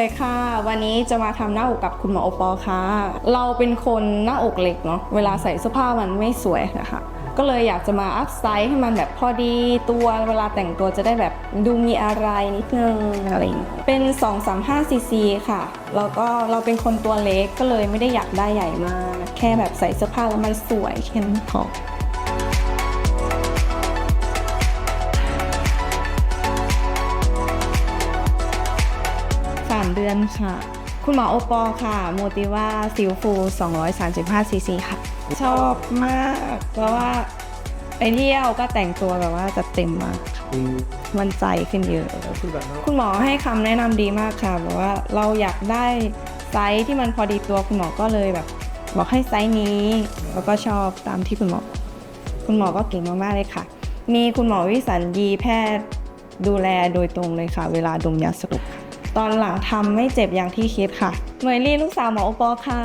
เลยค่ะ วันนี้จะมาทำหน้าอกกับคุณหมอโอปอล์ค่ะ เราเป็นคนหน้าอกเล็กเนาะเวลาใส่เสื้อผ้ามันไม่สวยนะคะก็เลยอยากจะมาอัพไซส์ให้มันแบบพอดีตัวเวลาแต่งตัวจะได้แบบดูมีอะไรนิดนึงอะไรอย่างเงี้ยเป็น235ซีซีค่ะแล้วก็เราเป็นคนตัวเล็กก็เลยไม่ได้อยากได้ใหญ่มาก แค่แบบใส่เสื้อผ้าแล้วมันสวยแค่นั้นพอ เดือนค่ะ คุณหมอโอปอค่ะ โมติว่าซิลฟู235ซีซีค่ะ ชอบมาก เพราะว่าไปเที่ยวก็แต่งตัวแบบว่าจัดเต็มมากค่ะอืมมั่นใจขึ้นเยอะ คุณหมอให้คำแนะนำดีมากค่ะแบบว่าเราอยากได้ไซส์ที่มันพอดีตัวคุณหมอก็เลยแบบ บอกให้ไซส์นี้ แล้วก็ชอบตามที่คุณหมอ คุณหมอก็เก่งมากๆเลยค่ะ มีคุณหมอวิสัญญีแพทย์ดูแลโดยตรงเลยค่ะ เวลาดมยาสลบค่ะ ตอนหลังทำไม่เจ็บอย่างที่คิดค่ะเหมยลี่ลูกสาวหมอโอปอค่ะ